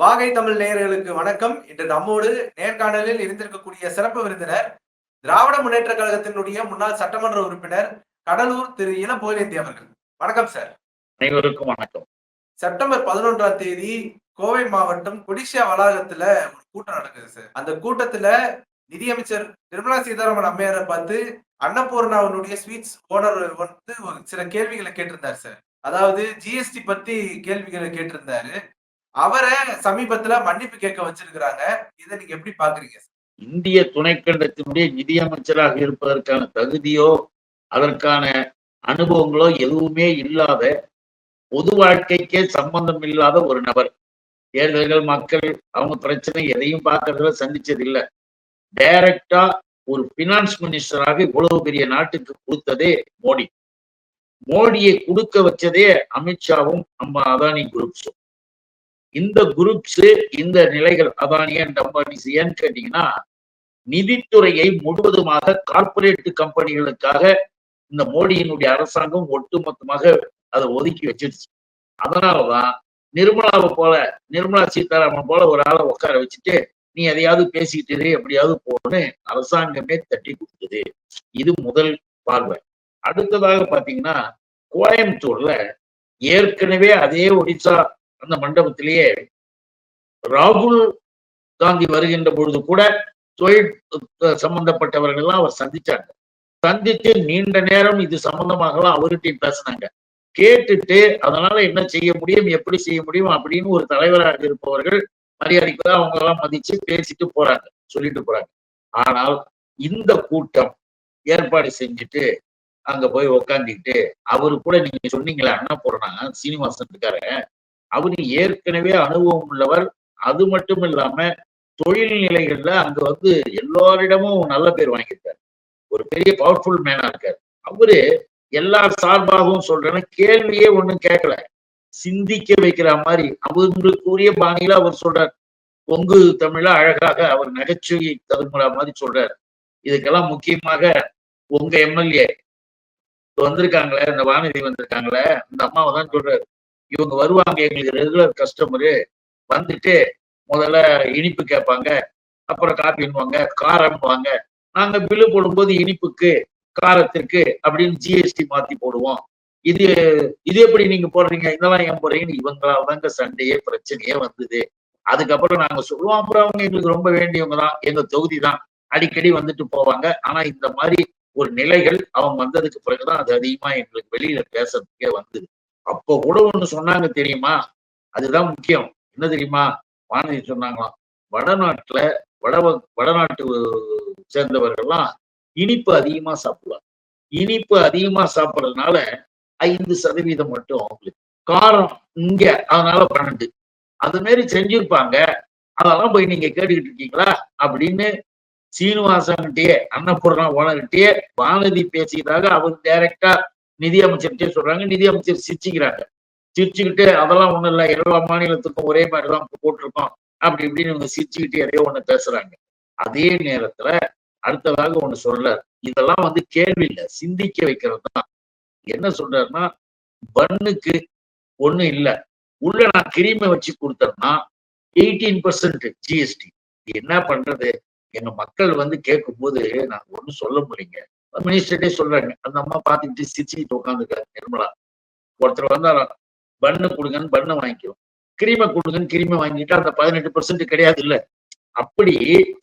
வாகை தமிழ் நேயர்களுக்கு வணக்கம். இன்று நம்மோடு நேர்காணலில் இருந்திருக்கக்கூடிய சிறப்பு விருந்தினர் திராவிட முன்னேற்ற கழகத்தினுடைய முன்னாள் சட்டமன்ற உறுப்பினர் கடலூர் திரு இள புகழேந்தி அவர்கள். வணக்கம் சார். அனைவருக்கும் வணக்கம். செப்டம்பர் பதினொன்றாம் தேதி கோவை மாவட்டம் கொடிஷா வளாகத்துல ஒரு கூட்டம் நடக்குது சார். அந்த கூட்டத்துல நிதியமைச்சர் நிர்மலா சீதாராமன் அம்மையாரை பார்த்து அன்னபூர்ணாவினுடைய ஸ்வீட்ஸ் ஓனர் வந்து சில கேள்விகளை கேட்டிருந்தார் சார். அதாவது ஜிஎஸ்டி பத்தி கேள்விகளை கேட்டிருந்தாரு. அவரை சமீபத்துல மன்னிப்பு கேட்க வச்சிருக்கிறாங்க. இதை நீங்க எப்படி பாக்குறீங்க இந்திய துணைக்கண்டத்தினுடைய நிதியமைச்சராக இருப்பதற்கான தகுதியோ அதற்கான அனுபவங்களோ எதுவுமே இல்லாத பொது வாழ்க்கைக்கே சம்பந்தம் இல்லாத ஒரு நபர். தேர்தல்கள் மக்கள் அவங்க பிரச்சனை எதையும் பார்க்கறதுல சந்திச்சது இல்லை டைரக்டா ஒரு பினான்ஸ் மினிஸ்டராக இவ்வளவு பெரிய நாட்டுக்கு கொடுத்ததே மோடி. மோடியை கொடுக்க வச்சதே அமித்ஷாவும் நம்ம அதானி குரூப்ஸும் இந்த குரூப்ஸ் இந்த நிலைகள் அதானி அண்ட் அம்பானிஸ் ஏன்னு கேட்டீங்கன்னா நிதித்துறையை முழுவதுமாக கார்பரேட் கம்பெனிகளுக்காக இந்த மோடியினுடைய அரசாங்கம் ஒட்டுமொத்தமாக அதை ஒதுக்கி வச்சிருச்சு அதனாலதான் நிர்மலாவை போல நிர்மலா சீதாராமன் போல ஒரு ஆளை உட்கார வச்சுட்டு நீ எதையாவது பேசிக்கிட்டு இரு, எப்படியாவது போன்னு அரசாங்கமே தட்டி கொடுத்தது. இது முதல் பார்வை. அடுத்ததாக பாத்தீங்கன்னா கோயம்புத்தூர்ல ஏற்கனவே அதே ஒடிசா அந்த மண்டபத்திலேயே ராகுல் காந்தி வருகின்ற பொழுது கூட தொழில் சம்பந்தப்பட்டவர்கள் எல்லாம் அவர் சந்திச்சாங்க. சந்தித்து நீண்ட நேரம் இது சம்பந்தமாகலாம் அவர்கிட்டயும் பேசினாங்க. கேட்டுட்டு அதனால என்ன செய்ய முடியும் எப்படி செய்ய முடியும் அப்படின்னு ஒரு தலைவராக இருப்பவர்கள் மரியாதைக்கு அவங்க எல்லாம் மதிச்சு பேசிட்டு போறாங்க சொல்லிட்டு போறாங்க. ஆனால் இந்த கூட்டம் ஏற்பாடு செஞ்சுட்டு அங்க போய் உக்காந்துக்கிட்டு அவரு கூட நீங்க சொன்னீங்களே அண்ணா போறாங்க சீனிவாசன் இருக்காரு. அவரு ஏற்கனவே அனுபவம் உள்ளவர். அது மட்டும் இல்லாம தொழில் நிலைகள்ல அங்க வந்து எல்லாரிடமும் நல்ல பேர் வாங்கியிருக்காரு. ஒரு பெரிய பவர்ஃபுல் மேனா இருக்காரு. அவரு எல்லார் சார்பாகவும் சொல்றேன்னு கேள்வியே ஒண்ணும் கேட்கல. சிந்திக்க வைக்கிற மாதிரி அவங்களுக்குரிய பாணியில அவர் சொல்றார். கொங்கு தமிழ அழகாக அவர் நகைச்சுவை தருமுறை மாதிரி சொல்றாரு. இதுக்கெல்லாம் முக்கியமாக உங்க எம்எல்ஏ. வந்திருக்காங்களே இந்த வானதி வந்திருக்காங்களே இந்த அம்மாவை தான் சொல்றாரு. இவங்க வருவாங்க எங்களுக்கு ரெகுலர் கஸ்டமரு வந்துட்டு முதல்ல இனிப்பு கேட்பாங்க. அப்புறம் காப்பின்வாங்க காரம்வாங்க நாங்க பில்லு போடும்போது இனிப்புக்கு காரத்திற்கு அப்படின்னு ஜிஎஸ்டி மாத்தி போடுவோம். இது இது எப்படி நீங்க போடுறீங்க? இதெல்லாம் ஏன் போறீங்கன்னு இவங்களால தாங்க சண்டையே பிரச்சனையே வந்தது. அதுக்கப்புறம் நாங்க சொல்லுவோம். அப்புறம் அவங்க எங்களுக்கு ரொம்ப வேண்டியவங்க தான். எங்க தொகுதி தான். அடிக்கடி வந்துட்டு போவாங்க. ஆனா இந்த மாதிரி ஒரு நிலைகள் அவங்க வந்ததுக்கு பிறகுதான் அது அதிகமா எங்களுக்கு வெளியில பேசுறதுக்கே வந்தது. அப்போ கூட ஒண்ணு சொன்னாங்க தெரியுமா? அதுதான் முக்கியம். என்ன தெரியுமா? வானதி சொன்னாங்களாம் வடநாட்டுல வட வடநாட்டு சேர்ந்தவர்கள்லாம் இனிப்பு அதிகமா சாப்பிடுவாங்க. இனிப்பு அதிகமா சாப்பிடுறதுனால ஐந்து சதவீதம் மட்டும் அவங்களுக்கு. காரம் இங்க அதனால பன்னெண்டு. அது மாதிரி செஞ்சிருப்பாங்க. அதெல்லாம் போய் நீங்க கேட்டுக்கிட்டு இருக்கீங்களா? அப்படின்னு சீனிவாசன்கிட்டயே அன்னபூர்ணா ஓனர்கிட்டயே வானதி பேசியதாக அவர் டைரக்டா நிதியமைச்சர்கிட்டே சொல்றாங்க. நிதி அமைச்சர் சிரிச்சுக்கிறாங்க. சிரிச்சுக்கிட்டு அதெல்லாம் ஒண்ணும் இல்லை. எல்லா மாநிலத்துக்கும் ஒரே மாதிரி தான் போட்டிருக்கோம். அப்படி இப்படின்னு இவங்க சிரிச்சுக்கிட்டு எதையோ ஒண்ணு பேசுறாங்க. அதே நேரத்துல அடுத்ததாக ஒண்ணு சொல்றார். இதெல்லாம் வந்து கேள்வி இல்லை. சிந்திக்க வைக்கிறது தான். என்ன சொல்றாருன்னா பன்னுக்கு ஒண்ணும் இல்ல. உள்ள நான் கிரீமை வச்சு கொடுத்தேன்னா எயிட்டீன் பர்சன்ட் ஜிஎஸ்டி என்ன பண்றது? எங்க மக்கள் வந்து கேட்கும்போது நான் ஒண்ணும் சொல்ல முடியல மினிஸ்டர்டே சொல்றாங்க. அந்த அம்மா பார்த்துக்கிட்டு சிரிச்சுக்கிட்டு உட்காந்துருக்காரு நிர்மலா. ஒருத்தர் வந்தாராம் பண்ணு கொடுங்கன்னு பண்ணை வாங்கிக்கிறோம். கிரீமை கொடுங்கன்னு கிரீமை வாங்கிட்டு அந்த பதினெட்டு பர்சன்ட் கிடையாது இல்ல அப்படி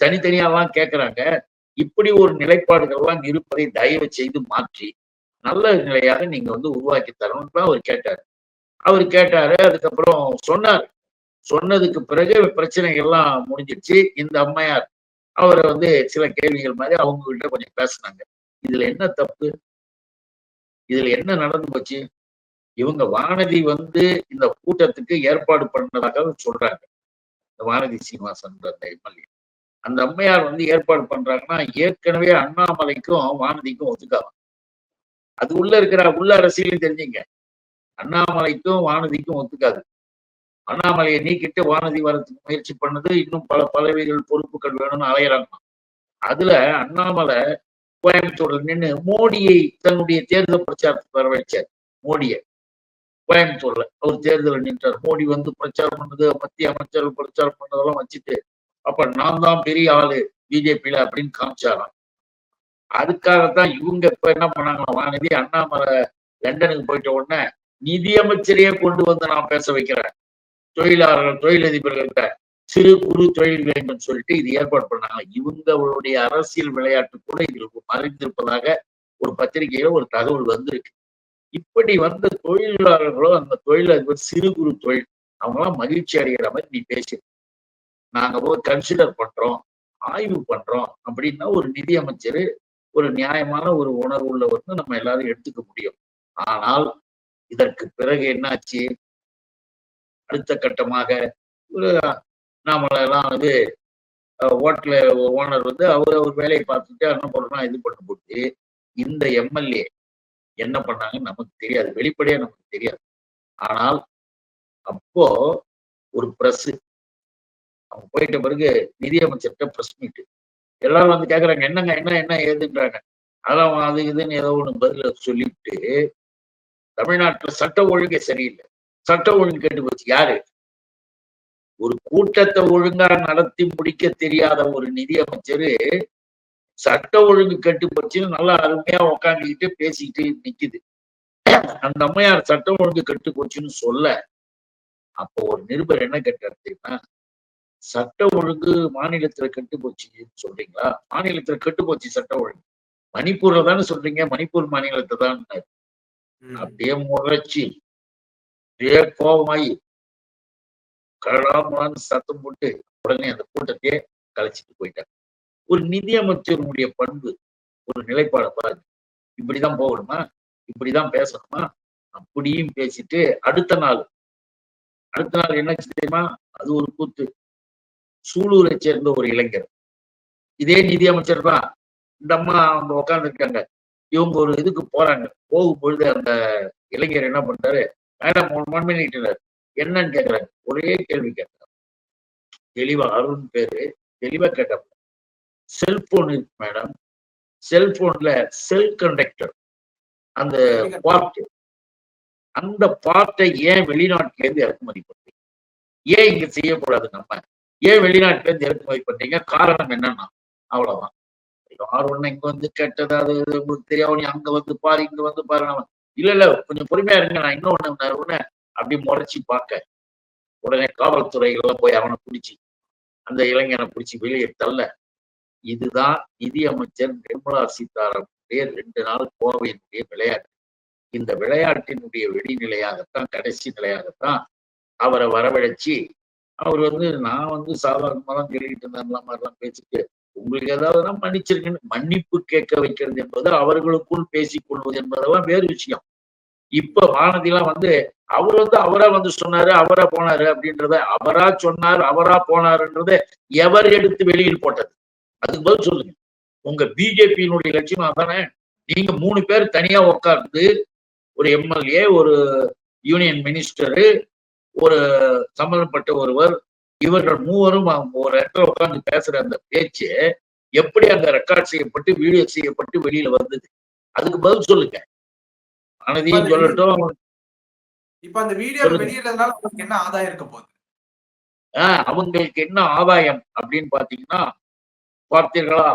தனித்தனியாலாம் கேட்கறாங்க இப்படி ஒரு நிலைப்பாடுகள்லாம் இருப்பதை தயவு செய்து மாற்றி நல்ல நிலையாக நீங்க வந்து உருவாக்கி தரணும்னு அவர் கேட்டாரு. அவர் கேட்டாரு அதுக்கப்புறம் சொன்னார். சொன்னதுக்கு பிறகு பிரச்சனைகள்லாம் முடிஞ்சிருச்சு. இந்த அம்மையார் அவரை வந்து சில கேள்விகள் மாதிரி அவங்க கிட்ட கொஞ்சம் பேசினாங்க. இதுல என்ன தப்பு? இதுல என்ன நடந்து போச்சு? இவங்க வானதி வந்து இந்த கூட்டத்துக்கு ஏற்பாடு பண்ணதாக சொல்றாங்க. இந்த வானதி சீனிவாசன் அந்த எம்எல்ஏ. அந்த அம்மையார் வந்து ஏற்பாடு பண்றாங்கன்னா ஏற்கனவே அண்ணாமலைக்கும் வானதிக்கும் ஒத்துக்காவாங்க அது உள்ள இருக்கிற உள்ள அரசியலையும் தெரிஞ்சுங்க. அண்ணாமலைக்கும் வானதிக்கும் ஒத்துக்காது. அண்ணாமலையை நீக்கிட்டு வானதி வரத்துக்கு முயற்சி பண்ணது இன்னும் பல பதவிகள் பொறுப்புகள் வேணும்னு அலையிறாங்க அதுல அண்ணாமலை கோயம்புத்தூர்ல நின்று மோடியை தன்னுடைய தேர்தல் பிரச்சாரத்துக்கு வர மோடியை. கோயம்புத்தூர்ல அவர் தேர்தலில் நின்றார். மோடி வந்து பிரச்சாரம் பண்ணது மத்திய அமைச்சர்கள் பிரச்சாரம் பண்ணதெல்லாம் வச்சுட்டு அப்ப நான் தான் பெரிய ஆளு பிஜேபியில அப்படின்னு காமிச்சாராம். அதுக்காகத்தான் இவங்க இப்ப என்ன பண்ணாங்களா வானதி அண்ணாமலை லண்டனுக்கு போயிட்ட உடனே நிதியமைச்சரையே கொண்டு வந்து நான் பேச வைக்கிறேன். தொழிலாளர்கள் தொழிலதிபர்கள்ட்ட சிறு குறு தொழில் வேண்டும் சொல்லிட்டு இது ஏற்பாடு பண்ணாங்க. இவங்களுடைய அரசியல் விளையாட்டு கூட இதில் மறைந்திருப்பதாக ஒரு பத்திரிகையில ஒரு தகவல் வந்திருக்கு. இப்படி வந்த தொழிலாளர்களோ அந்த தொழிலதிபர் சிறு குறு தொழில் அவங்களாம் மகிழ்ச்சி அடைகிற மாதிரி நீ பேசு. நாங்க போய் கன்சிடர் பண்றோம் ஆய்வு பண்றோம் அப்படின்னா ஒரு நிதியமைச்சர் ஒரு நியாயமான ஒரு உணர்வு வந்து நம்ம எல்லாரும் எடுத்துக்க முடியும். ஆனால் இதற்கு பிறகு என்னாச்சு? அடுத்த கட்டமாக ஒரு நாமெல்லாம் வந்து ஹோட்டல ஓனர் வந்து அவர் அவர் வேலையை பார்த்துட்டு என்ன பண்ணலாம் இது பண்ண போட்டு இந்த எம்எல்ஏ என்ன பண்ணாங்கன்னு நமக்கு தெரியாது. வெளிப்படையாக நமக்கு தெரியாது. ஆனால் அப்போ ஒரு ப்ரெஸ்ஸு அவங்க போயிட்ட பிறகு நிதியமைச்சர்கிட்ட ப்ரெஸ் மீட் எல்லாரும் வந்து கேட்குறாங்க என்னங்க என்ன என்ன ஏதுன்றாங்க? அதான் அது இதுன்னு ஏதோ ஒன்று பதில சொல்லிவிட்டு தமிழ்நாட்டுல சட்ட ஒழுங்கே சரியில்லை. சட்ட ஒழுங்கு கேட்டு போச்சு. யாரு? ஒரு கூட்டத்தை ஒழுங்கா நடத்தி முடிக்க தெரியாத ஒரு நிதியமைச்சரு சட்ட ஒழுங்கு கெட்டு போச்சுன்னு நல்லா அருமையா உக்காந்துக்கிட்டு பேசிக்கிட்டு நிக்குது. அந்த அம்மையார் சட்டம் ஒழுங்கு கெட்டு போச்சுன்னு சொல்ல அப்போ ஒரு நிருபர் என்ன கேட்டார் தெரியுமா? சட்ட ஒழுங்கு மாநிலத்துல கெட்டு போச்சுன்னு சொல்றீங்களா? மாநிலத்துல கெட்டு போச்சு சட்ட ஒழுங்கு. மணிப்பூர்ல தானே சொல்றீங்க? மணிப்பூர் மாநிலத்தை தான். அப்படியே முறைச்சு அப்படியே கோபமாயி கலாமான்னு சத்தம் போட்டு உடனே அந்த கூட்டத்தையே கலைச்சிட்டு போயிட்டாங்க. ஒரு நிதியமைச்சருடைய பண்பு ஒரு நிலைப்பாடை பாருங்க. இப்படிதான் போகணுமா? இப்படிதான் பேசணுமா? அப்படியும் பேசிட்டு அடுத்த நாள் அடுத்த நாள் என்னாச்சு தெரியுமா? அது ஒரு கூத்து. சூலூரை சேர்ந்த ஒரு இளைஞர். இதே நிதியமைச்சர் தான். இந்த அம்மா அவங்க உட்காந்துருக்காங்க இவங்க ஒரு இதுக்கு போறாங்க. போகும் பொழுது அந்த இளைஞர் என்ன பண்றாரு? மேடம் ஒன் என்னன்னு கேக்குறாங்க ஒரே கேள்வி கேட்கிறாங்க தெளிவா அருண் பேரு. தெளிவா கேட்டாங்க செல்போன் இருக்கு மேடம். செல்போன்ல செல் கண்டக்டர் அந்த பார்ட் அந்த பார்ட்டை ஏன் வெளிநாட்டுல இருந்து இறக்குமதி பண்றீங்க ஏன் இங்க செய்யக்கூடாது நம்ம? ஏன் வெளிநாட்டுல இருந்து இறக்குமதி பண்றீங்க காரணம் என்னன்னா அவ்வளவுதான். யார் ஒண்ணு இங்க வந்து கேட்டது அது உங்களுக்கு தெரியாது நீ அங்க வந்து பாரு இங்க வந்து பாரு இல்ல இல்ல கொஞ்சம் பொறுமையா இருங்க நான் இன்னொன்னு ஒண்ணு அப்படி முறைச்சி பார்க்க. உடனே காவல்துறைகள்லாம் போய் அவனை பிடிச்சி அந்த இளைஞனை பிடிச்சி வெளியே தள்ள. இதுதான் நிதியமைச்சர் நிர்மலா சீதாராமனுடைய ரெண்டு நாள் கோவையினுடைய விளையாட்டு. இந்த விளையாட்டினுடைய வெடிநிலையாகத்தான் கடைசி நிலையாகத்தான் அவரை வரவழைச்சி அவர் வந்து நான் வந்து சாதாரணமாக தான் சொல்லிட்டு இருந்தேன் மாதிரிலாம் பேசிட்டு உங்களுக்கு ஏதாவது மன்னிச்சிருக்கேன்னு மன்னிப்பு கேட்க வைக்கிறது என்பது அவர்களுக்குள் பேசிக் கொள்வது என்பதெல்லாம் வேறு விஷயம். இப்ப வானதிலாம் வந்து அவர் வந்து அவரா வந்து சொன்னாரு அவரா போனாரு அப்படின்றத அவரா சொன்னார் அவரா போனாருன்றத எவர் எடுத்து வெளியில் போட்டது? அதுக்கு பதில் சொல்லுங்க. உங்க பிஜேபியினுடைய லட்சியம் அதானே? நீங்க மூணு பேர் தனியா உட்கார்ந்து ஒரு எம்எல்ஏ ஒரு யூனியன் மினிஸ்டரு ஒரு சம்பந்தப்பட்ட ஒருவர் இவர்கள் மூவரும் ஒரு இடத்துல உட்கார்ந்து பேசுற அந்த பேச்சு எப்படி அங்க ரெக்கார்ட் செய்யப்பட்டு வீடியோ செய்யப்பட்டு வெளியில வந்தது? அதுக்கு பதில் சொல்லுங்க. அனதியும் சொல்லட்டும். இப்ப அந்த வீடியோ. வெளியிடறதுனால உங்களுக்கு என்ன ஆதாயம் இருக்க போகுது? அவங்களுக்கு என்ன ஆதாயம் அப்படின்னு பாத்தீங்கன்னா பார்த்தீர்களா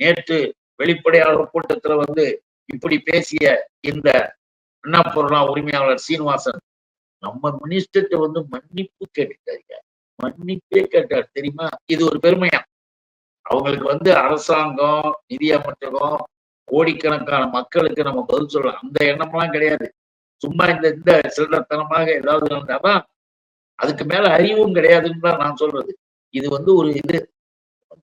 நேற்று வெளிப்படையாளர் கூட்டத்துல வந்து இப்படி பேசிய இந்த அண்ணா பொருளா உரிமையாளர் சீனிவாசன் நம்ம மினிஸ்டர்கிட்ட வந்து மன்னிப்பு கேட்டுட்டாருங்க மன்னிப்பே கேட்டார். தெரியுமா? இது ஒரு பெருமையா? அவங்களுக்கு வந்து அரசாங்கம் நிதி அமைச்சகம் கோடிக்கணக்கான மக்களுக்கு நம்ம பதில் சொல்லலாம் அந்த எண்ணம்லாம் கிடையாது. சும்மா இந்த இந்த சில்லறத்தனமாக ஏதாவது இருந்தாதான் அதுக்கு மேல அறிவும் கிடையாதுன்னு தான் நான் சொல்றது. இது வந்து ஒரு இது.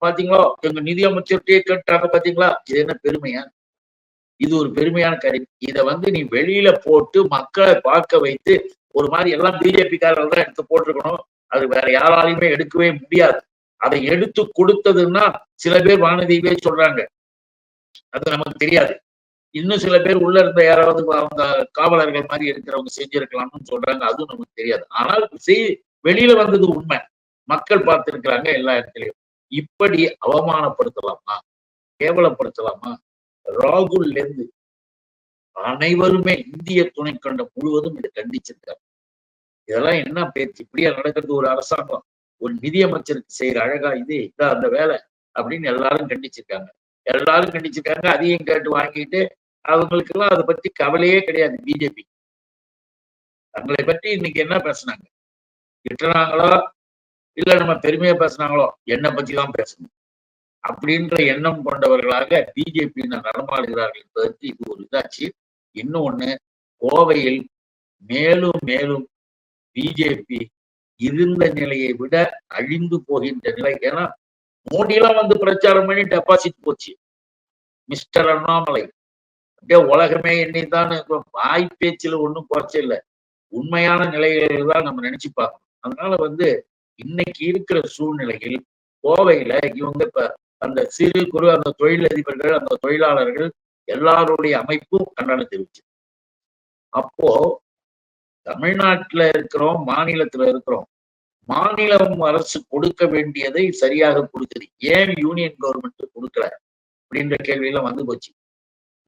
பாத்தீங்களா? எங்க நிதியமைச்சர்கிட்டயே கேட்டாங்க பாத்தீங்களா? இது என்ன பெருமையா? இது ஒரு பெருமையான கருவி. இதை வந்து நீ வெளியில போட்டு மக்களை பார்க்க வைத்து ஒரு மாதிரி எல்லாம் பிஜேபி தான் எடுத்து போட்டிருக்கணும். அது வேற யாராலையுமே எடுக்கவே முடியாது. அதை எடுத்து கொடுத்ததுன்னா சில பேர் வானதியவே சொல்றாங்க. அது நமக்கு தெரியாது. இன்னும் சில பேர் உள்ள இருந்த யாராவது அவங்க காவலர்கள் மாதிரி இருக்கிறவங்க செஞ்சிருக்கலாம்னு சொல்றாங்க. அதுவும் நமக்கு தெரியாது. ஆனால் செய் வெளியில வந்தது உண்மை. மக்கள் பார்த்திருக்கிறாங்க எல்லா இடத்துலயும். இப்படி அவமானப்படுத்தலாமா? கேவலப்படுத்தலாமா? ராகுல்ல இருந்து அனைவருமே இந்திய துணைக்கண்டம் முழுவதும் இதை கண்டிச்சிருக்காங்க. இதெல்லாம் என்ன பேச்சு? இப்படியா நடக்கிறது ஒரு அரசாங்கம். ஒரு நிதியமைச்சருக்கு செய்யற அழகா இது இதான் அந்த வேலை அப்படின்னு எல்லாரும் கண்டிச்சிருக்காங்க. எல்லாரும் கண்டிச்சிருக்காங்க அதையும் கேட்டு வாங்கிட்டு அவங்களுக்கு எல்லாம் அதை பத்தி கவலையே கிடையாது பிஜேபி தங்களை பற்றி இன்னைக்கு என்ன பேசுனாங்க? திட்டுறாங்களோ இல்ல நம்ம பெருமையா பேசுனாங்களோ? என்னை பத்தி தான் பேசணும். அப்படின்ற எண்ணம் கொண்டவர்களாக பிஜேபி நடமாடுகிறார்கள் என்பதற்கு இது ஒரு இதாச்சு. இன்னொன்னு கோவையில் மேலும் மேலும் பிஜேபி இருந்த நிலையை விட அழிந்து போகின்ற நிலை. ஏன்னா மோடியெல்லாம் வந்து பிரச்சாரம் பண்ணி டெபாசிட் போச்சு. மிஸ்டர் அண்ணாமலை. அப்படியே உலகமே என்னைதான் வாய் பேச்சில் ஒன்றும் குறைச்ச இல்லை. உண்மையான நிலைகளை தான் நம்ம நினைச்சு பார்க்கணும். அதனால வந்து இன்னைக்கு இருக்கிற சூழ்நிலையில் கோவையில இவங்க இப்ப அந்த சிறு குறு அந்த தொழிலதிபர்கள் அந்த தொழிலாளர்கள் எல்லாருடைய அமைப்பும் கண்டனம் தெரிவிச்சு. அப்போ தமிழ்நாட்டுல இருக்கிறோம் மாநிலத்துல இருக்கிறோம். மாநிலம் அரசு கொடுக்க வேண்டியதை சரியாக கொடுக்குது ஏன் யூனியன் கவர்மெண்ட் கொடுக்கல? அப்படின்ற கேள்வியெல்லாம் வந்து போச்சு.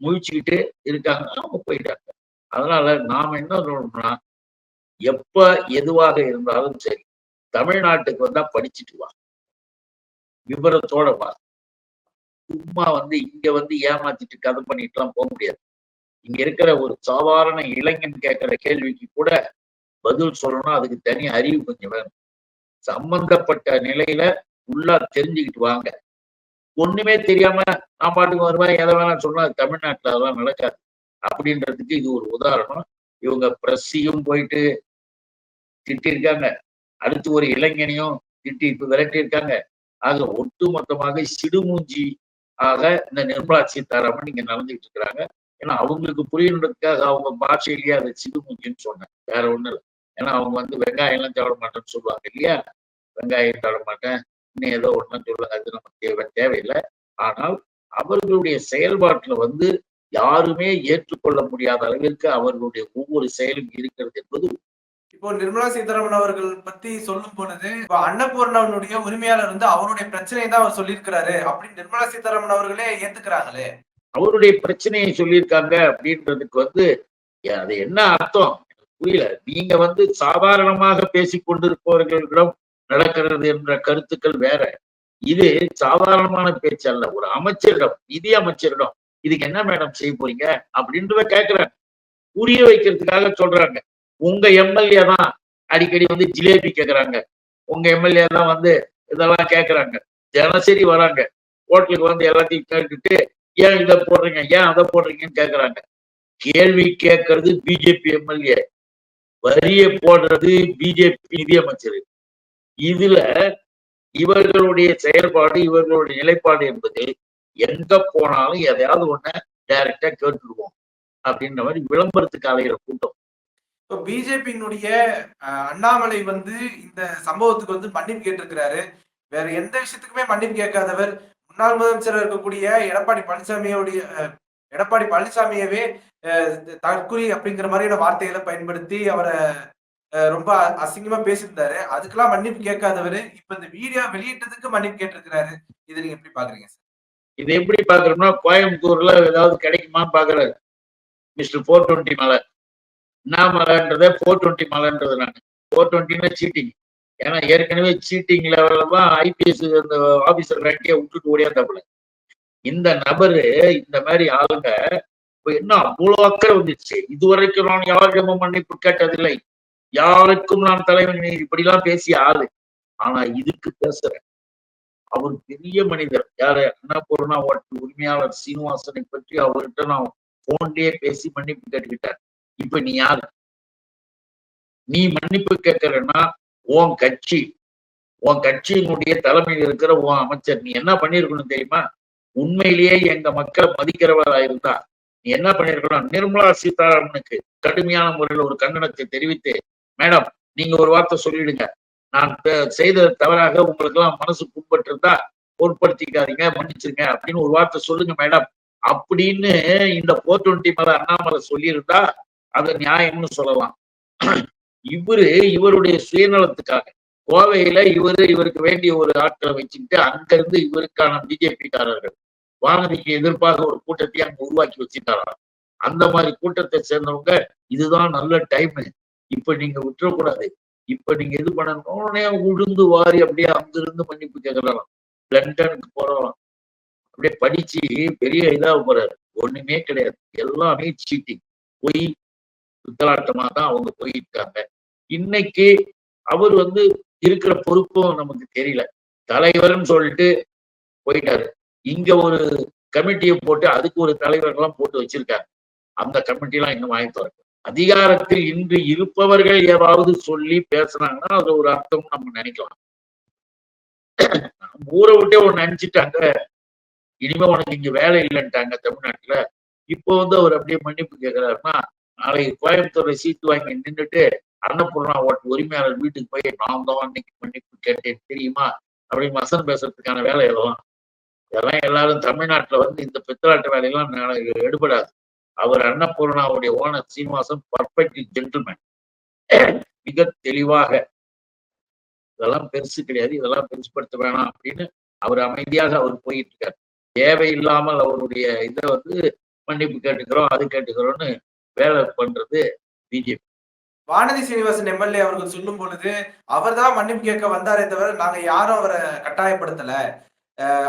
முழிச்சுக்கிட்டு இருக்காங்க. அவங்க போயிட்டாங்க. அதனால நாம என்ன சொல்லணும்னா எப்ப எதுவாக இருந்தாலும் சரி தமிழ்நாட்டுக்கு வந்தா படிச்சுட்டு வா. விவரத்தோட வா. சும்மா வந்து இங்க வந்து ஏமாத்திட்டு கதை பண்ணிட்டுலாம் போக முடியாது. இங்க இருக்கிற ஒரு சாதாரண இளைஞன் கேட்கிற கேள்விக்கு கூட பதில் சொல்லணும் அதுக்கு தனி அறிவு கொஞ்சம் வேணும். சம்பந்தப்பட்ட நிலையில உள்ளா தெரிஞ்சுக்கிட்டு வாங்க. ஒண்ணுமே தெரியாம நான் பாட்டுக்கு வருவேன் எதை வேணாலும் சொன்னா தமிழ்நாட்டுல அதெல்லாம் நடக்காது. அப்படின்றதுக்கு இது ஒரு உதாரணம். இவங்க பிரஸ்ஸையும் போயிட்டு திட்டிருக்காங்க. அடுத்து ஒரு இளைஞனையும் திட்டி இப்ப விரட்டியிருக்காங்க. ஆக ஒட்டு மொத்தமாக சிடுமூஞ்சி ஆக இந்த நிர்மலா சீதாராமன் இங்க நடந்துகிட்டு இருக்கிறாங்க. ஏன்னா அவங்களுக்கு புரியணுன்றதுக்காக அவங்க பாஷையிலேயே அதை சிடுமூஞ்சின்னு சொன்னேன் வேற ஒண்ணும் இல்லை. ஏன்னா அவங்க வந்து வெங்காயம் எல்லாம் சாப்பிட மாட்டேன்னு சொல்லுவாங்க இல்லையா? வெங்காயம் சாப்பிட மாட்டேன். இன்னும் ஏதோ ஒண்ணும் சொல்லுவாங்க அது நமக்கு தேவை தேவையில்லை. ஆனால் அவர்களுடைய செயல்பாட்டுல வந்து யாருமே ஏற்றுக்கொள்ள முடியாத அளவிற்கு அவர்களுடைய ஒவ்வொரு செயலும் இருக்கிறது என்பது இப்போ நிர்மலா சீதாராமன் அவர்கள் பத்தி சொல்லும் பொழுது இப்போ அன்னபூர்ணவனுடைய உரிமையாளர் வந்து அவருடைய பிரச்சனையை தான் அவர் சொல்லியிருக்கிறாரு அப்படின்னு நிர்மலா சீதாராமன் அவர்களே ஏத்துக்கிறாங்களே? அவருடைய பிரச்சனையை சொல்லியிருக்காங்க அப்படின்றதுக்கு வந்து அது என்ன அர்த்தம்? புரியல. நீங்க வந்து சாதாரணமாக பேசிக்கொண்டிருப்பவர்களிடம் நடக்கிறது என்ற கருத்துக்கள் வேற. இது சாதாரணமான பேச்சு அல்ல. ஒரு அமைச்சரிடம் நிதி அமைச்சரிடம் இதுக்கு என்ன மேடம் செய்ய போறீங்க? அப்படின்றத கேக்குறாங்க. புரிய வைக்கிறதுக்காக சொல்றாங்க. உங்க எம்எல்ஏ தான் அடிக்கடி வந்து ஜிலேபி கேக்குறாங்க. உங்க எம்எல்ஏ தான் வந்து இதெல்லாம் கேக்குறாங்க. தினசரி வராங்க. ஹோட்டலுக்கு வந்து எல்லாத்தையும் கேட்டுட்டு ஏன் இதை போடுறீங்க? ஏன் அதை போடுறீங்கன்னு கேக்குறாங்க. கேள்வி கேட்கறது பிஜேபி எம்எல்ஏ. வரிய போடுறது பிஜேபி நிதியமைச்சர். இதுல இவர்களுடைய செயல்பாடு இவர்களுடைய நிலைப்பாடு என்பது எங்க போனாலும் எதையாவது ஒண்ண டைரக்டா கேட்டுருவோம் அப்படின்ற மாதிரி விளம்பரத்துக்கு அலைகிற கூட்டம். இப்போ பிஜேபியினுடைய அண்ணாமலை வந்து இந்த சம்பவத்துக்கு வந்து மன்னிப்பு கேட்டிருக்கிறாரு. வேற எந்த விஷயத்துக்குமே மன்னிப்பு கேட்காதவர். முன்னாள் முதலமைச்சர் இருக்கக்கூடிய எடப்பாடி பழனிசாமியோடைய அஹ், எடப்பாடி பழனிசாமியவே தற்கொலை அப்படிங்கிற மாதிரியான வார்த்தைகளை பயன்படுத்தி அவரை ரொம்ப அசிங்கமா பேசியிருந்தாரு. அதுக்கெல்லாம் மன்னிப்பு கேட்காதவர். இப்ப இந்த வீடியோ வெளியிட்டதுக்கு மன்னிப்பு கேட்டிருக்கிறாரு. இதை நீங்க எப்படி பாக்குறீங்க சார் இது எப்படி பாக்குறோம்னா கோயம்புத்தூர்ல ஏதாவது கிடைக்குமான்னு பாக்குறாரு மிஸ்டர் ஃபோர் டுவெண்ட்டி மலை. என்ன மலைன்றத ஃபோர் டுவெண்ட்டி மலைன்றது நான். ஃபோர் டுவெண்ட்டினா சீட்டிங் ஏன்னா ஏற்கனவே சீட்டிங் லெவலில் தான் ஐபிஎஸ் அந்த ஆபீசர் ரேங்கே விட்டுட்டு ஓடியாந்தாப்புல. இந்த நபரு இந்த மாதிரி ஆளுங்க இப்ப என்ன அவ்வளவு அக்கறை வந்துச்சு? இதுவரைக்கும் நான் யாரிடமும் மன்னிப்பு கேட்டதில்லை. யாருக்கும் நான் தலைவன் இப்படிலாம் பேசிய ஆளு. ஆனா இதுக்கு பேசுறேன். அவர் பெரிய மனிதர். யாரு? அன்னபூர்ணா ஹோட்டல் உரிமையாளர் சீனிவாசனை பற்றி அவர்கிட்ட நான் போன்லயே பேசி மன்னிப்பு கேட்டுக்கிட்டேன். இப்ப நீ யாரு? நீ மன்னிப்பு கேட்கறன்னா உன் கட்சி. உன் கட்சியினுடைய தலைமையில் இருக்கிற உன் அமைச்சர். நீ என்ன பண்ணிருக்கணும் தெரியுமா? உண்மையிலேயே எங்க மக்களை மதிக்கிறவரா இருந்தா என்ன பண்ணிருக்கணும்? நிர்மலா சீதாராமனுக்கு கடுமையான முறையில் ஒரு கண்டனத்தை தெரிவித்து மேடம் நீங்க ஒரு வார்த்தை சொல்லிடுங்க. நான் செய்த தவறாக உங்களுக்கு எல்லாம் மனசு புண்பட்டு இருந்தா பொருட்படுத்திக்காதீங்க மன்னிச்சிருங்க அப்படின்னு ஒரு வார்த்தை சொல்லுங்க மேடம். அப்படின்னு இந்த போர் டுவெண்ட்டி மேல அண்ணாமலை சொல்லியிருந்தா அது நியாயம்னு சொல்லலாம். இவரு இவருடைய சுயநலத்துக்காக கோவையில இவரு இவருக்கு வேண்டிய ஒரு ஆட்களை வச்சுக்கிட்டு அங்கிருந்து இவருக்கான பிஜேபி காரர்கள். வானதிக்கு எதிர்ப்பாக ஒரு கூட்டத்தை அங்க உருவாக்கி வச்சுட்டாராம் அந்த மாதிரி கூட்டத்தை சேர்ந்தவங்க இதுதான் நல்ல டைம் இப்ப நீங்க விட்டுறக்கூடாது. இப்ப நீங்க இது பண்ணணும். உடனே உழுந்து வாரி அப்படியே அங்கிருந்து மன்னிப்பு கேட்கலாம். லண்டனுக்கு போறோம். அப்படியே படிச்சு பெரிய இதா போறாரு. ஒண்ணுமே கிடையாது. எல்லாமே சீட்டிங் போய் சுத்தலாட்டமா தான் அவங்க போயிருக்காங்க. இன்னைக்கு அவர் வந்து இருக்கிற பொறுப்பும் நமக்கு தெரியல. தலைவர்னு சொல்லிட்டு போயிட்டாரு. இங்க ஒரு கமிட்டியை போட்டு அதுக்கு ஒரு தலைவர்கள்லாம் போட்டு வச்சிருக்காங்க. அந்த கமிட்டிலாம் இன்னும் வாங்கி தரல அதிகாரத்தில் இன்று இருப்பவர்கள் ஏதாவது சொல்லி பேசுனாங்கன்னா அது ஒரு அர்த்தம் நம்ம நினைக்கலாம். ஊரை விட்டே ஒண்ணு நினைச்சிட்டாங்க. இனிமே உனக்கு இங்க வேலை இல்லைன்ட்டாங்க தமிழ்நாட்டுல. இப்போ வந்து அவர் அப்படியே மன்னிப்பு கேட்கிறாருன்னா நாளைக்கு கோயம்புத்தூர்ல சீட்டு வாங்கி நின்றுட்டு அன்னபூர்ணா ஓட்டு உரிமையாளர் வீட்டுக்கு போய் நான் தான் அன்னைக்கு மன்னிப்பு கேட்டேன் தெரியுமா? அப்படின்னு வசனம் பேசுறதுக்கான வேலை எல்லாம் இதெல்லாம் எல்லாரும் தமிழ்நாட்டுல வந்து இந்த பித்தலாட்டு வேலையெல்லாம் எடுபடாது. அவர் அன்னபூர்ணாவுடைய ஓனர் சீனிவாசன் பர்ஃபெக்ட் ஜென்டில்மேன் மிக தெளிவாக இதெல்லாம் பெருசு கிடையாது இதெல்லாம் பெருசுப்படுத்த வேணாம் அப்படின்னு அவர் அமைதியாக அவர் போயிட்டு இருக்காரு தேவையில்லாமல் அவருடைய இதை வந்து மன்னிப்பு கேட்டுக்கிறோம் அது கேட்டுக்கிறோம்னு வேலை பண்றது பிஜேபி வானதி சீனிவாசன் எம்எல்ஏ அவர்கள் சொல்லும் பொழுது அவர்தான் மன்னிப்பு கேட்க வந்தாரே தவிர நாங்க யாரும் அவரை கட்டாயப்படுத்தல.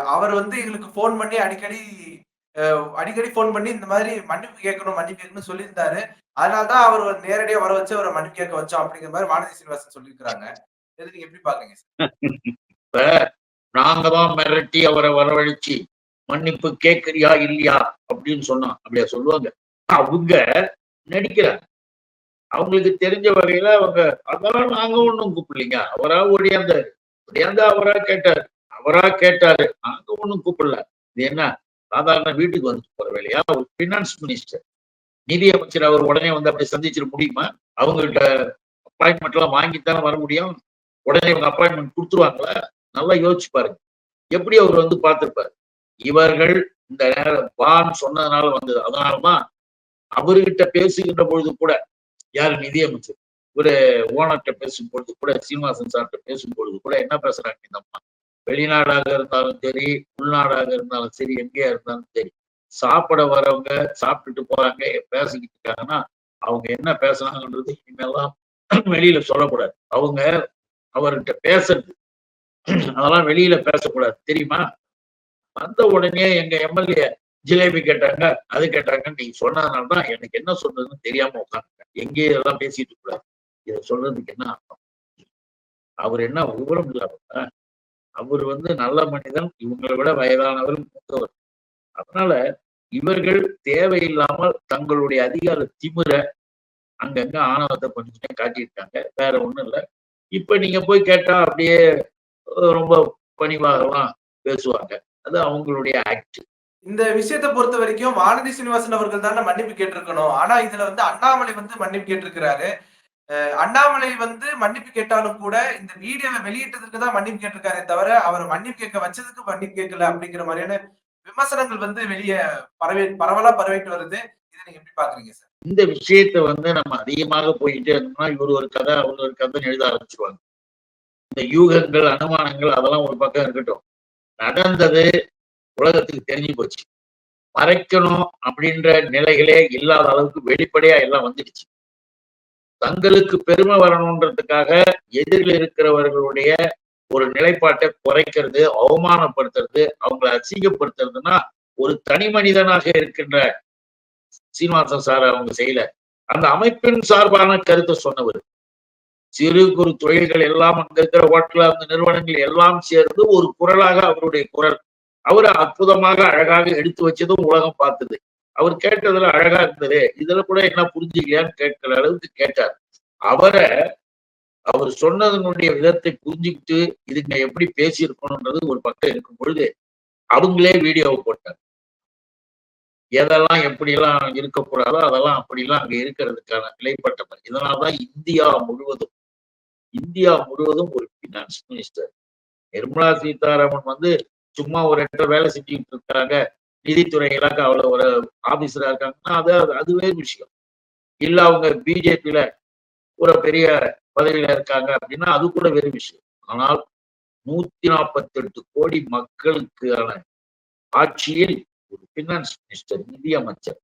அவர் வந்து எங்களுக்கு ஃபோன் பண்ணி அடிக்கடி அஹ் அடிக்கடி ஃபோன் பண்ணி இந்த மாதிரி மன்னிப்பு கேட்கணும் மன்னிப்பு கேட்கணும்னு சொல்லியிருந்தாரு. அதனாலதான் அவர் வந்து நேரடியா வர வச்சு அவரை மன்னிப்பு கேட்க வச்சோம் அப்படிங்கிற மாதிரி வானதி சீனிவாசன் சொல்லியிருக்கிறாங்க. இது நீங்க எப்படி பாக்குறீங்க சார்? நாங்க தான் மிரட்டி அவரை வரவழைச்சு மன்னிப்பு கேட்கறியா இல்லையா? அப்படின்னு சொன்னா அப்படியா சொல்லுவாங்க. அவங்க நடிக்கிறாங்க. அவங்களுக்கு தெரிஞ்ச வகையில அவங்க அதெல்லாம் நாங்க ஒண்ணும் கூப்பிடலீங்க. அவரா ஓடியாந்தாரு. ஓடியாந்தா அவரா கேட்டாரு. அவரா கேட்டாரு. நாங்க ஒண்ணும் கூப்பிடல. இது என்ன? சாதாரண வீட்டுக்கு வந்து போற வேலையா? ஒரு பினான்ஸ் மினிஸ்டர் நிதி அமைச்சர் அவர் உடனே வந்து அப்படி சந்திச்சிட முடியுமா? அவங்ககிட்ட அப்பாயின்மெண்ட் எல்லாம் வாங்கித்தானே வர முடியும். உடனே இவங்க அப்பாயின்மெண்ட் கொடுத்துருவாங்களா? நல்லா யோசிச்சு பாருங்க. எப்படி அவர் வந்து பார்த்திருப்பாரு? இவர்கள் இந்த நேரம் வான்னு சொன்னதுனால வந்தது. அதனாலதான் அவர்கிட்ட பேசுகின்ற பொழுது கூட யாரு நிதியமைச்சர்? ஒரு ஓனர்கிட்ட பேசும் பொழுது கூட சீனிவாசன் சார்கிட்ட பேசும் பொழுது கூட என்ன பேசுறாங்க இந்த அம்மா? வெளிநாடாக இருந்தாலும் சரி உள்நாடாக இருந்தாலும் சரி எங்கேயா இருந்தாலும் சரி சாப்பிட வரவங்க சாப்பிட்டுட்டு போறாங்க பேசிக்கிட்டு இருக்காங்கன்னா அவங்க என்ன பேசுனாங்கன்றது இனிமேல்லாம் வெளியில சொல்லக்கூடாது. அவங்க அவர்கிட்ட பேசுறது. அதெல்லாம் வெளியில பேசக்கூடாது. தெரியுமா? வந்த உடனே எங்க எம்எல்ஏ ஜிலேபி கேட்டாங்க அது கேட்டாங்க நீங்க சொன்னதுனால தான் எனக்கு என்ன சொல்றதுன்னு தெரியாம உட்காந்துட்டேன் எங்கேயே இதெல்லாம் பேசிட்டு கூடாது. இதை சொல்றதுக்கு என்ன அர்த்தம்? அவர் என்ன விவரம் இல்லாம அவர் வந்து நல்ல மனிதன் இவங்களை விட வயதானவர் மூத்தவர். அதனால இவர்கள் தேவையில்லாமல் தங்களுடைய அதிகார திமிர அங்கங்க ஆணவத்தை கொஞ்சம் கொஞ்சம் காட்டியிருக்காங்க. வேற ஒண்ணும் இல்லை. இப்ப நீங்க போய் கேட்டா அப்படியே ரொம்ப பணிவாகலாம் பேசுவாங்க. அது அவங்களுடைய ஆக்ட் இந்த விஷயத்தை பொறுத்த வரைக்கும் வானதி சீனிவாசன் அவர்கள் தானே மன்னிப்பு கேட்டிருக்கணும். ஆனா இதுல வந்து அண்ணாமலை வந்து மன்னிப்பு கேட்டிருக்கிறாரு. அண்ணாமலை வந்து மன்னிப்பு கேட்டாலும் கூட இந்த வீடியோவை வெளியிட்டதுக்கு தான் மன்னிப்பு கேட்டிருக்காரே தவிர அவர் மன்னிப்பு கேட்க வச்சதுக்கு மன்னிப்பு கேட்கல அப்படிங்கிற மாதிரியான விமர்சனங்கள் வந்து வெளியே பரவி பரவலா பரவிட்டு வருது. இதை நீங்க எப்படி பாக்குறீங்க சார்? இந்த விஷயத்தை வந்து நம்ம அதிகமாக போயிட்டே இருந்தோம்னா இவர் ஒரு கதை அவர் ஒரு கதை எழுத ஆரம்பிச்சிருவாங்க. இந்த யூகங்கள் அனுமானங்கள் அதெல்லாம் ஒரு பக்கம் இருக்கட்டும். நடந்தது உலகத்துக்கு தெரிஞ்சு போச்சு. மறைக்கணும் அப்படின்ற நிலைகளே இல்லாத அளவுக்கு வெளிப்படையா எல்லாம் வந்துடுச்சு. தங்களுக்கு பெருமை வரணுன்றதுக்காக எதிரில் இருக்கிறவர்களுடைய ஒரு நிலைப்பாட்டை குறைக்கிறது அவமானப்படுத்துறது அவங்களை அசிங்கப்படுத்துறதுன்னா ஒரு தனி மனிதனாக இருக்கின்ற சீனிவாசன் சார் அவங்க செய்யல. அந்த அமைப்பின் சார்பான கருத்தை சொன்னவர். சிறு குறு தொழில்கள் எல்லாம் அங்க இருக்கிற ஹோட்டல் அந்த நிறுவனங்கள் எல்லாம் சேர்ந்து ஒரு குரலாக அவருடைய குரல். அவர் அற்புதமாக அழகாக எடுத்து வச்சதும் உலகம் பார்த்தது. அவர் கேட்டதுல அழகா இருந்தது. இதுல கூட என்ன புரிஞ்சுக்கலையான்னு கேட்கிற அளவுக்கு கேட்டார். அவரை அவர் சொன்னதனுடைய விதத்தை புரிஞ்சுக்கிட்டு இதுங்க எப்படி பேசியிருக்கணும்ன்றது ஒரு பக்கம் இருக்கும் பொழுது அவங்களே வீடியோவை போட்டார். எதெல்லாம் எப்படிலாம் இருக்கக்கூடாதோ அதெல்லாம் அப்படிலாம் அங்க இருக்கிறதுக்கான நிலைப்பட்டவர் இதனால்தான் இந்தியா முழுவதும் இந்தியா முழுவதும் ஒரு பினான்ஸ் மினிஸ்டர் நிர்மலா சீதாராமன் வந்து சும்மா ஒரு இடத்துல வேலை செஞ்சுக்கிட்டு இருக்காங்க. நிதித்துறை இலாக்கா அவ்வளவு ஒரு ஆபீசரா இருக்காங்கன்னா அது அது- அதுவே விஷயம். இல்ல அவங்க பிஜேபியில ஒரு பெரிய பதவியில இருக்காங்க அப்படின்னா அது கூட வேறு விஷயம். ஆனால் நூத்தி நாற்பத்தி எட்டு கோடி மக்களுக்கான ஆட்சியில் ஒரு பினான்ஸ் மினிஸ்டர் நிதி அமைச்சர்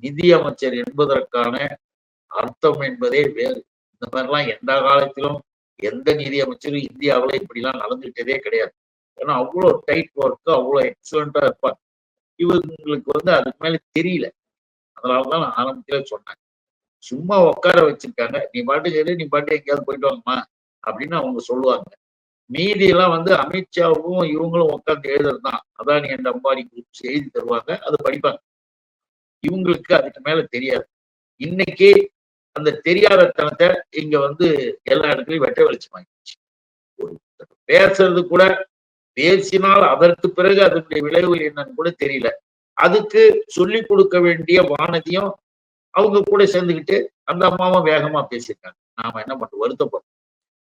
நிதியமைச்சர் என்பதற்கான அர்த்தம் என்பதே வேறு. இந்த மாதிரிலாம் எந்த காலத்திலும் எந்த நிதியமைச்சரும் இந்தியாவுல இப்படிலாம் நடந்துகிட்டதே கிடையாது. ஏன்னா அவ்வளோ டைட் ஒர்க்கு அவ்வளோ எக்ஸலண்டா இருப்பாங்க இவங்களுக்கு வந்து அதுக்கு மேல தெரியல. அதனாலதான் நான் ஆரம்பத்திலே சொன்னேன். சும்மா உட்கார வச்சிருக்காங்க. நீ பாட்டு சரி நீ பாட்டு எங்கேயாவது போயிட்டு வாங்கம்மா அப்படின்னு அவங்க சொல்லுவாங்க. மீதி எல்லாம் வந்து அமித்ஷாவும் இவங்களும் உட்காந்து எழுதுறதுதான். அதானி அண்ட் அம்பானி குரூப் எழுதி தருவாங்க அதை படிப்பாங்க. இவங்களுக்கு அதுக்கு மேல தெரியாது. இன்னைக்கு அந்த தெரியாத தனத்தை இங்க வந்து எல்லா இடத்துலயும் வெட்ட வெளிச்சமாயிடுச்சு. ஒரு பேசுறது கூட பேசினால் அதற்கு பிறகு அதனுடைய விளைவுகள் என்னன்னு கூட தெரியல. அதுக்கு சொல்லி கொடுக்க வேண்டிய வானதியும் அவங்க கூட சேர்ந்துக்கிட்டு அந்த அம்மாவும் வேகமா பேசியிருக்காங்க. நாம என்ன பண்றோம்? வருத்தப்படுறோம்.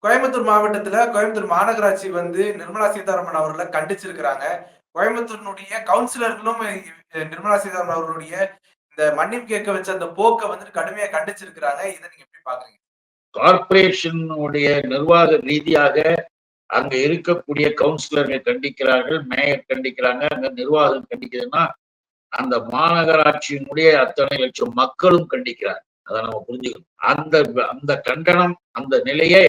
கோயம்புத்தூர் மாவட்டத்துல கோயம்புத்தூர் மாநகராட்சி வந்து நிர்மலா சீதாராமன் அவர்களை கண்டிச்சிருக்கிறாங்க. கோயம்புத்தூரினுடைய கவுன்சிலர்களும் நிர்மலா சீதாராமன் அவர்களுடைய இந்த மன்னிப்பு கேட்க வச்ச அந்த போக்கை வந்து கடுமையா கண்டிச்சிருக்கிறாங்க. இதை நீங்க எப்படி பாக்குறீங்க? கார்ப்பரேஷனுடைய நிர்வாக ரீதியாக அங்க இருக்கக்கூடிய கவுன்சிலர்கள் கண்டிக்கிறார்கள் மேயர் கண்டிக்கிறாங்க அங்க நிர்வாகம் கண்டிக்குதுன்னா அந்த மாநகராட்சியினுடைய அத்தனை லட்சம் மக்களும் கண்டிக்கிறார் அதை நம்ம புரிஞ்சுக்கணும். அந்த அந்த கண்டனம் அந்த நிலையை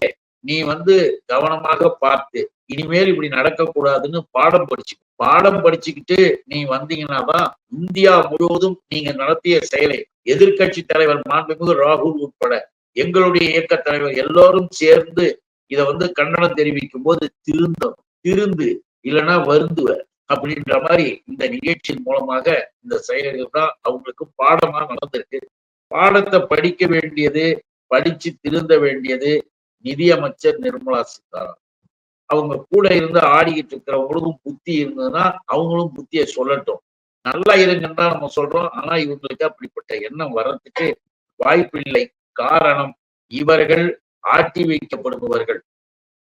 நீ வந்து கவனமாக பார்த்து இனிமேல் இப்படி நடக்கக்கூடாதுன்னு பாடம் படிச்சு பாடம் படிச்சுக்கிட்டு நீ வந்தீங்கன்னா தான் இந்தியா முழுவதும் நீங்க நடத்திய செயலை எதிர்க்கட்சி தலைவர் மாண்புமிகு ராகுல் உட்பட எங்களுடைய இயக்க தலைவர் எல்லோரும் சேர்ந்து இதை வந்து கண்டனம் தெரிவிக்கும் போது திருந்தம் திருந்து இல்லைன்னா வருந்துவ அப்படின்ற மாதிரி இந்த நிகழ்ச்சியின் மூலமாக இந்த செயல்கள் தான் அவங்களுக்கு பாடமா நடந்திருக்கு. பாடத்தை படிக்க வேண்டியது படிச்சு திருந்த வேண்டியது நிதியமைச்சர் நிர்மலா சீதாராமன். அவங்க கூட இருந்து ஆடிக்கிட்டு இருக்கிறவங்களுக்கும் புத்தி இருந்ததுன்னா அவங்களும் புத்தியை சொல்லட்டும். நல்லா இருங்கன்னா நம்ம சொல்றோம். ஆனா இவங்களுக்கு அப்படிப்பட்ட எண்ணம் வர்றதுக்கு வாய்ப்பில்லை. காரணம் இவர்கள் ஆட்டி வைக்கப்படுபவர்கள்.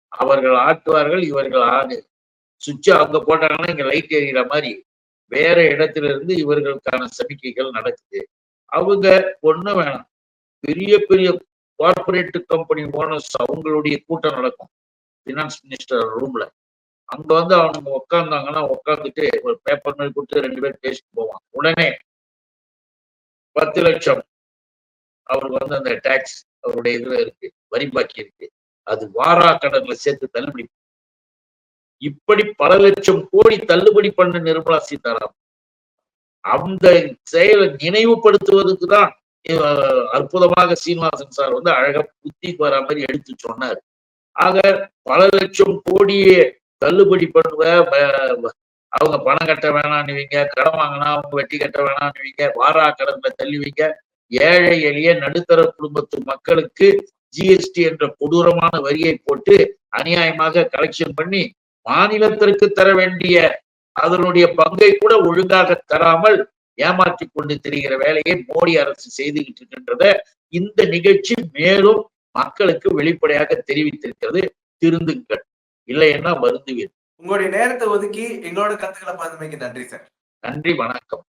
அவர்கள் ஆட்டுவார்கள் இவர்கள் ஆடு. சுவிட்ச் அங்க போட்டாங்கன்னா இங்க லைட் எரியிற மாதிரி. வேற இடத்துல இருந்து இவர்களுக்கான சமிக்கைகள் நடக்குது. அவங்க ஒண்ணு வேணாம். பெரிய பெரிய கார்பரேட் கம்பெனி ஓனர்ஸ் அவங்களுடைய கூட்டம் நடக்கும். பினான்ஸ் மினிஸ்டர் ரூம்ல அங்க வந்து அவங்க உட்கார்ந்தாங்கன்னா உட்காந்துட்டு ஒரு பேப்பர் மாதிரி கொடுத்து ரெண்டு பேர் பேசிட்டு போவான் உடனே பத்து லட்சம். அவருக்கு வந்து அந்த டாக்ஸ் அவருடைய இதுல இருக்கு வரி பாக்கி இருக்கு. அது வாரா கடன்ல சேர்த்து தள்ளுபடி. இப்படி பல லட்சம் கோடி தள்ளுபடி பண்ண நிர்மலா சீதாராமன். அந்த செயலை நினைவுபடுத்துவதற்கு தான் அற்புதமாக சீனிவாசன் சார் வந்து அழகா புத்தி வர மாதிரி எடுத்து சொன்னார். ஆக பல லட்சம் கோடியே தள்ளுபடி பண்ணுவ ப- அவங்க பணம் கட்ட வேணான்னுவீங்க கடன் வாங்கினா அவங்க வெட்டி கட்ட வேணான்னுவீங்க வாரா கடன்ல தள்ளுவீங்க. ஏழை எளிய நடுத்தர குடும்பத்து மக்களுக்கு ஜிஎஸ்டி என்ற கொடூரமான வரியை போட்டு அநியாயமாக கலெக்ஷன் பண்ணி மாநிலத்திற்கு தர வேண்டிய அதனுடைய பங்கை கூட ஒழுங்காக தராமல் ஏமாற்றி கொண்டு திரிகிற வேலையை மோடி அரசு செய்துகிட்டு இருக்கின்றத இந்த நிகழ்ச்சி மேலும் மக்களுக்கு வெளிப்படையாக தெரிவித்திருக்கிறது. திருந்துங்கள். இல்லைன்னா வருந்துவீர். உங்களுடைய நேரத்தை ஒதுக்கி எங்களோட கருத்துக்களை பகிர்ந்தமைக்கு நன்றி சார். நன்றி வணக்கம்.